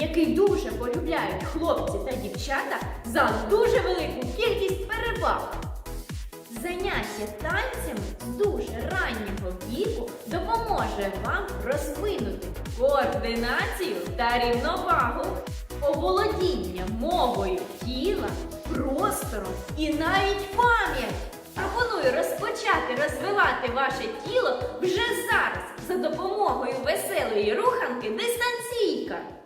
який дуже полюбляють хлопці та дівчата за дуже велику кількість переваг. Заняття танцями з дуже раннього віку допоможе вам розвинути координацію та рівновагу, оволодіння мовою тіла, простором і навіть пам'ять. Пропоную розпочати розвивати ваше тіло вже зараз за допомогою веселої руханки дистанційка.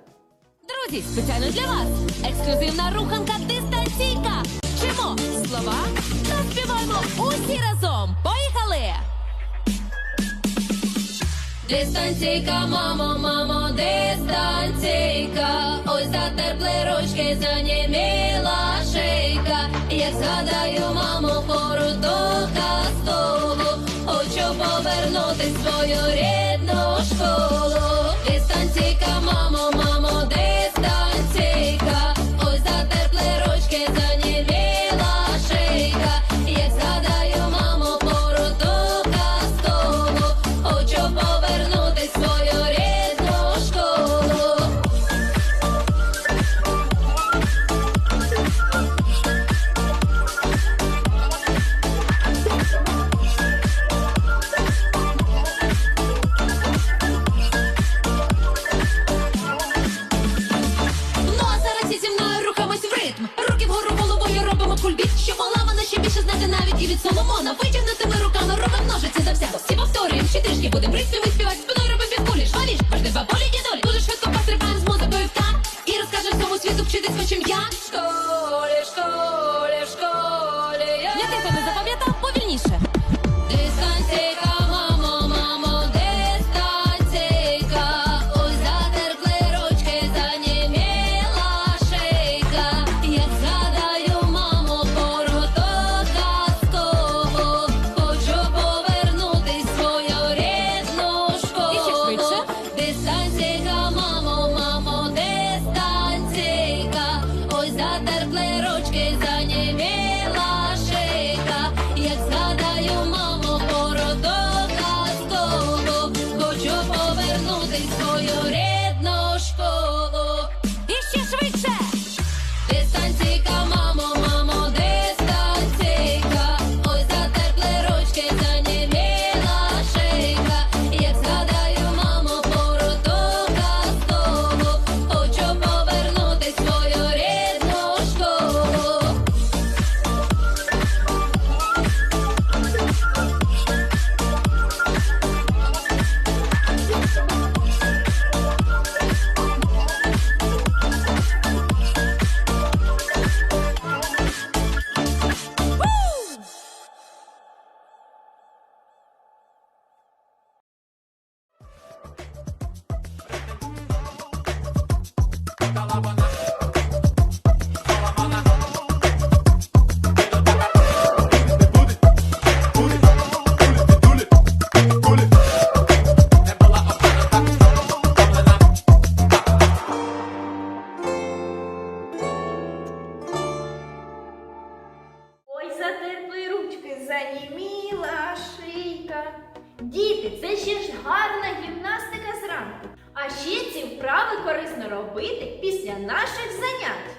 Друзі, спеціально для вас ексклюзивна руханка дистанційка. Вчимо слова та співаємо усі разом. Поїхали! Дистанційка, мамо, мамо, дистанційка. Ось затерпли ручки, заніміла шийка. Як згадаю, мамо, пору до кастову, хочу повернути свою рідну школу. Дистанційка, мамо, tu, kiedy skoczymy jak szkoła. Затерпли ручки, заніміла шийка. Діти, це ще ж гарна гімнастика зранку. А ще ці вправи корисно робити після наших занять.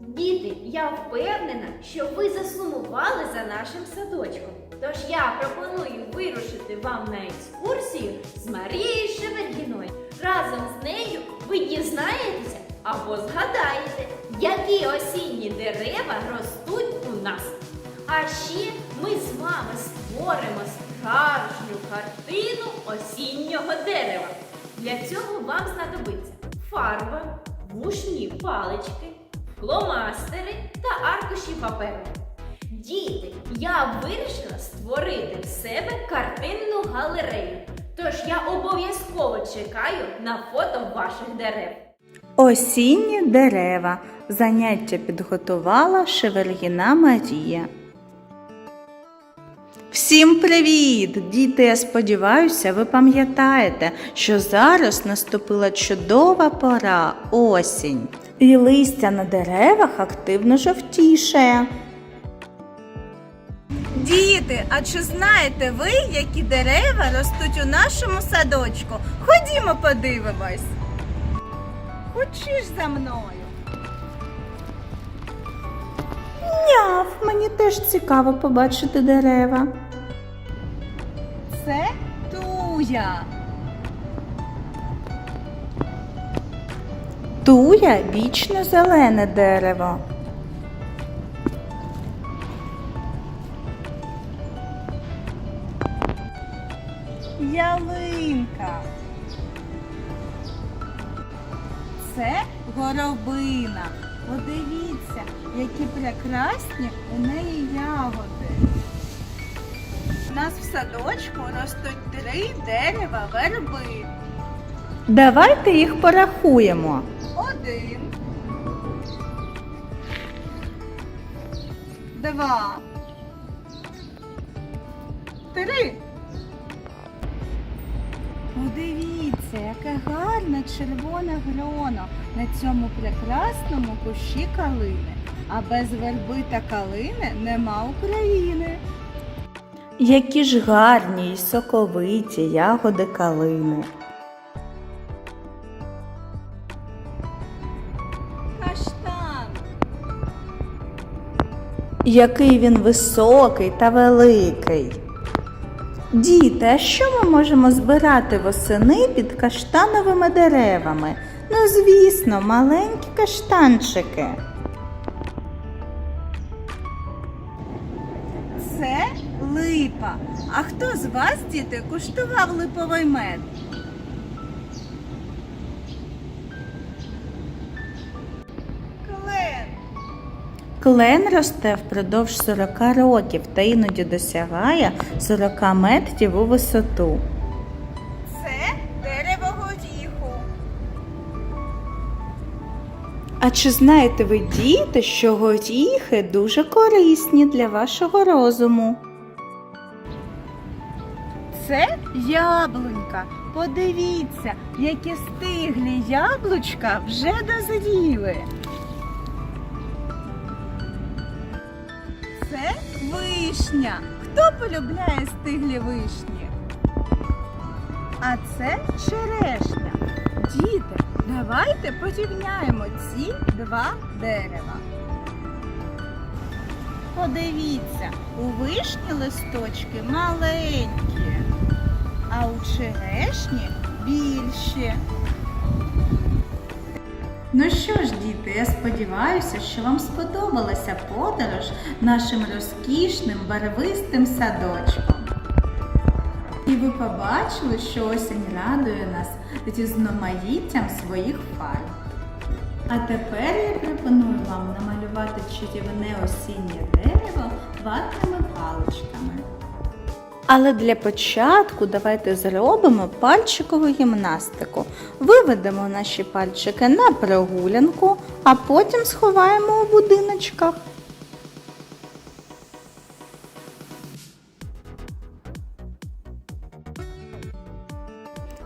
Діти, я впевнена, що ви засумували за нашим садочком. Тож я пропоную вирушити вам на екскурсію з Марією Шевергіною. Разом з нею ви дізнаєтеся або згадаєте, які осінні дерева ростуть у нас. А ще ми з вами створимо справжню картину осіннього дерева. Для цього вам знадобиться фарба, вушні палички, фломастери та аркуші паперу. Діти, я вирішила створити в себе картинну галерею. Тож я обов'язково чекаю на фото ваших дерев. Осінні дерева. Заняття підготувала Шевергіна Марія. Всім привіт! Діти, я сподіваюся, ви пам'ятаєте, що зараз наступила чудова пора осінь. І листя на деревах активно жовтішає. Діти, а чи знаєте ви, які дерева ростуть у нашому садочку? Ходімо подивимось. Хочеш за мною? Няв, мені теж цікаво побачити дерева. Це туя. Туя вічно зелене дерево. Ялинка. Це горобина. Подивіться, які прекрасні у неї ягоди. Нас в садочку ростуть три дерева верби. Давайте їх порахуємо. Один. Два. Три. Подивіться, яке гарне червоне гроно на цьому прекрасному кущі калини. А без верби та калини нема України. Які ж гарні й соковиті ягоди калини. Каштан. Який він високий та великий. Діти, а що ми можемо збирати восени під каштановими деревами? Ну, звісно, маленькі каштанчики. Це липа. А хто з вас, діти, куштував липовий мед? Клен. Клен росте впродовж 40 років та іноді досягає 40 метрів у висоту. Це дерево горіху. А чи знаєте ви, діти, що горіхи дуже корисні для вашого розуму? Це яблунька. Подивіться, які стиглі яблучка вже дозріли. Це вишня. Хто полюбляє стиглі вишні? А це черешня. Діти, давайте порівняємо ці два дерева. Подивіться, у вишні листочки маленькі, а у черешні більші. Ну що ж, діти, я сподіваюся, що вам сподобалася подорож нашим розкішним барвистим садочком. І ви побачили, що осінь радує нас різноманіттям своїх фарб. А тепер я пропоную вам намалювати чарівне осіннє дерево ватними паличками. Але для початку давайте зробимо пальчикову гімнастику. Виведемо наші пальчики на прогулянку, а потім сховаємо у будиночках.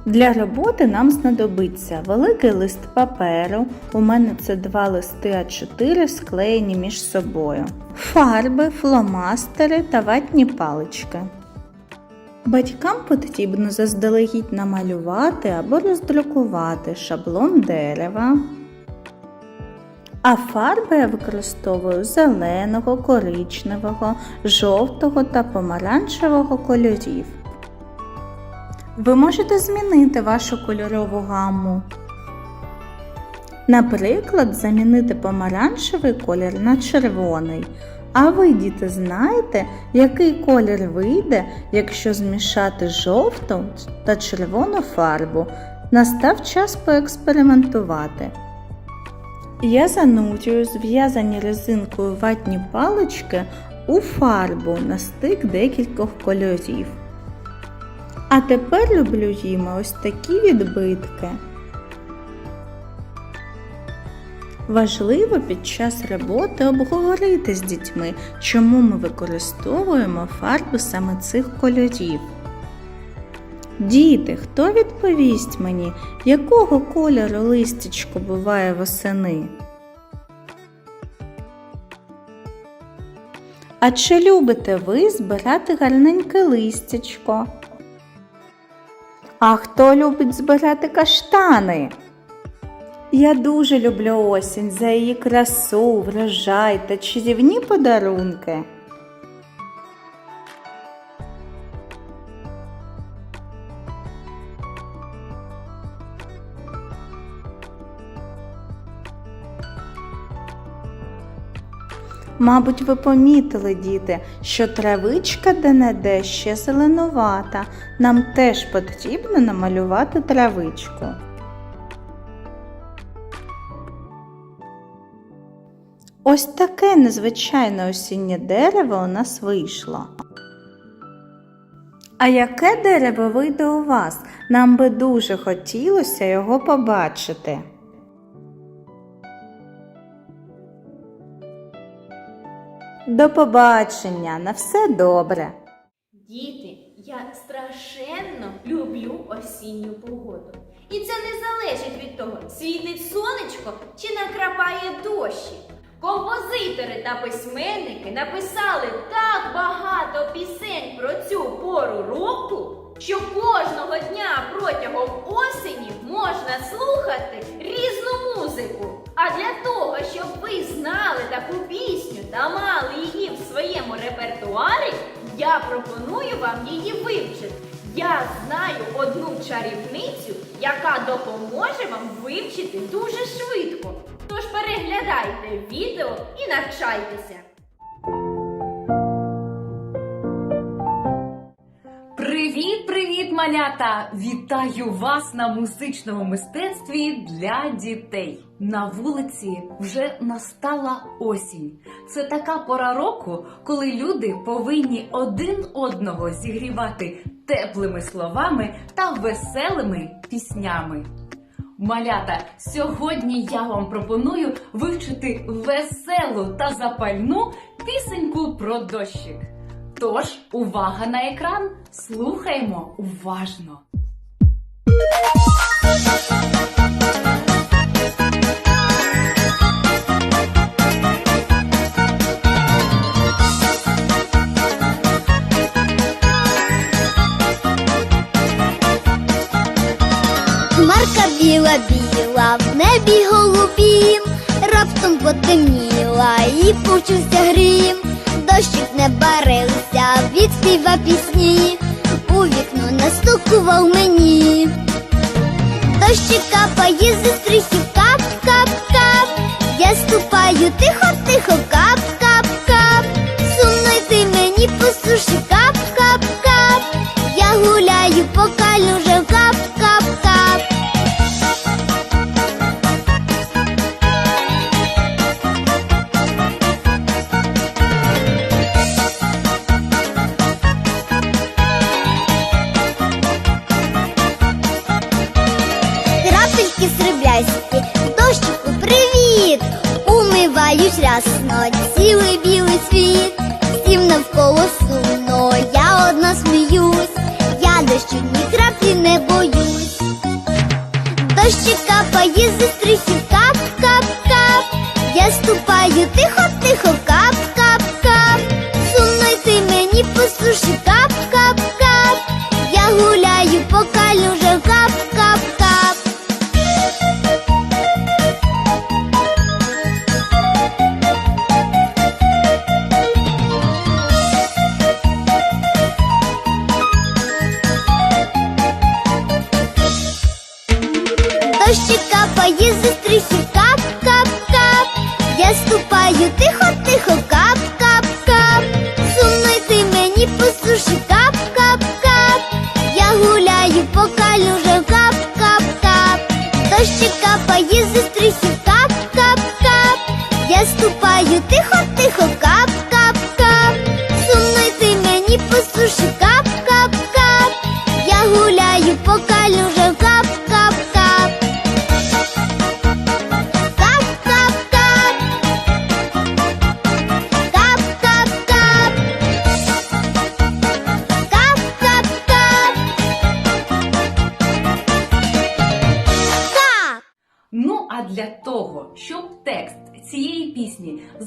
Для роботи нам знадобиться великий лист паперу. У мене це два листи А4 склеєні між собою. Фарби, фломастери та ватні палички. Батькам потрібно заздалегідь намалювати або роздрукувати шаблон дерева. А фарби я використовую зеленого, коричневого, жовтого та помаранчевого кольорів. Ви можете змінити вашу кольорову гамму. Наприклад, замінити помаранчевий колір на червоний. А ви, діти, знаєте, який колір вийде, якщо змішати жовту та червону фарбу? Настав час поекспериментувати. Я занурюю зв'язані резинкою ватні палички у фарбу на стик декількох кольорів. А тепер роблю їм ось такі відбитки. Важливо під час роботи обговорити з дітьми, чому ми використовуємо фарби саме цих кольорів. Діти, хто відповість мені, якого кольору листячко буває восени? А чи любите ви збирати гарненьке листячко? А хто любить збирати каштани? Я дуже люблю осінь за її красу, врожай та чарівні подарунки. Мабуть, ви помітили, діти, що травичка де-не-де ще зеленувата. Нам теж потрібно намалювати травичку. Ось таке незвичайне осіннє дерево у нас вийшло. А яке дерево вийде у вас? Нам би дуже хотілося його побачити. До побачення, на все добре. Діти, я страшенно люблю осінню погоду. І це не залежить від того, світить сонечко чи накрапає дощі. Композитори та письменники написали так багато пісень про цю пору року, що кожного дня протягом осені можна слухати різну музику. А для того, щоб ви знали таку пісню та мали її в своєму репертуарі, я пропоную вам її вивчити. Я знаю одну чарівницю, яка допоможе вам вивчити дуже швидко. Тож переглядайте відео і навчайтеся. Малята! Вітаю вас на музичному мистецтві для дітей. На вулиці вже настала осінь. Це така пора року, коли люди повинні один одного зігрівати теплими словами та веселими піснями. Малята, сьогодні я вам пропоную вивчити веселу та запальну пісеньку про дощик. Тож, увага на екран, слухаємо уважно. Хмарка біла біла, в небі голубім, раптом потемніла і почувся грім, дощик не барився, відспіва пісні, у вікно настукував мені. Дощик капає зі стрихів, кап, кап, кап. Я ступаю тихо, тихо, кап, кап, кап. Сумно йти мені по суші, кап, кап, кап. Я гуляю по калюжам, кап, Крапельки сріблясті, дощику привіт! Умиваюсь рясно, цілий білий світ, всім навколо сумно, я одна сміюсь, я дощу ні краплі не боюсь. Дощик капає зі стрихів, кап, кап, кап. Я ступаю тихо, тихо,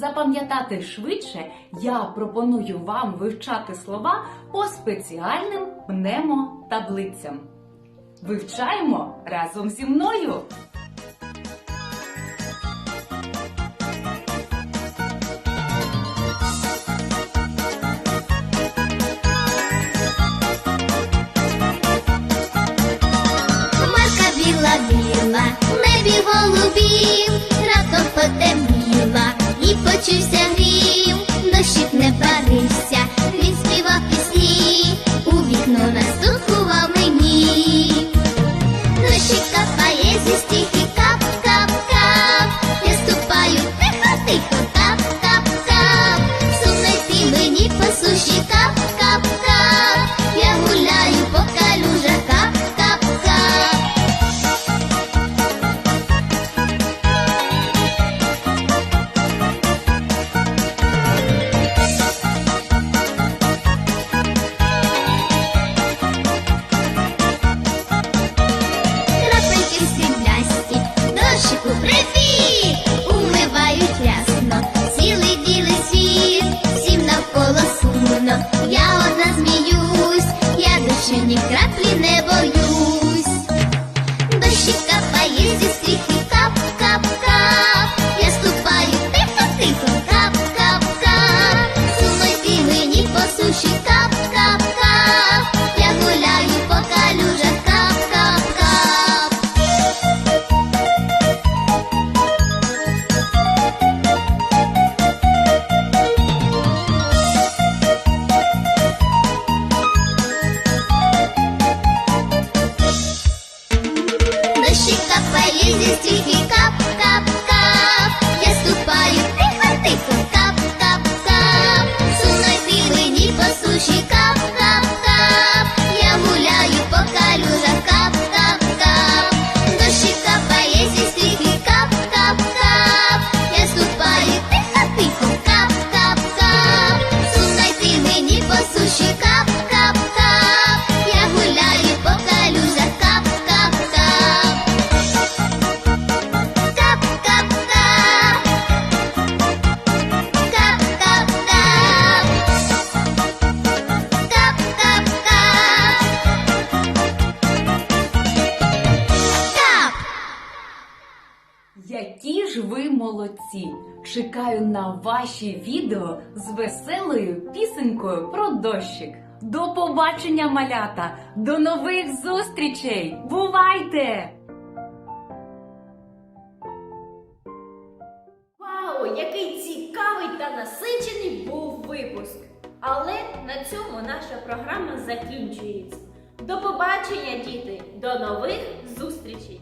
запам'ятати швидше, я пропоную вам вивчати слова по спеціальним пнемо таблицям. Вивчаємо разом зі мною! Марка біла біла, небі голубів. what you said. Які ж ви молодці! Чекаю на ваші відео з веселою пісенькою про дощик. До побачення, малята! До нових зустрічей! Бувайте! Вау, який цікавий та насичений був випуск! Але на цьому наша програма закінчується. До побачення, діти! До нових зустрічей!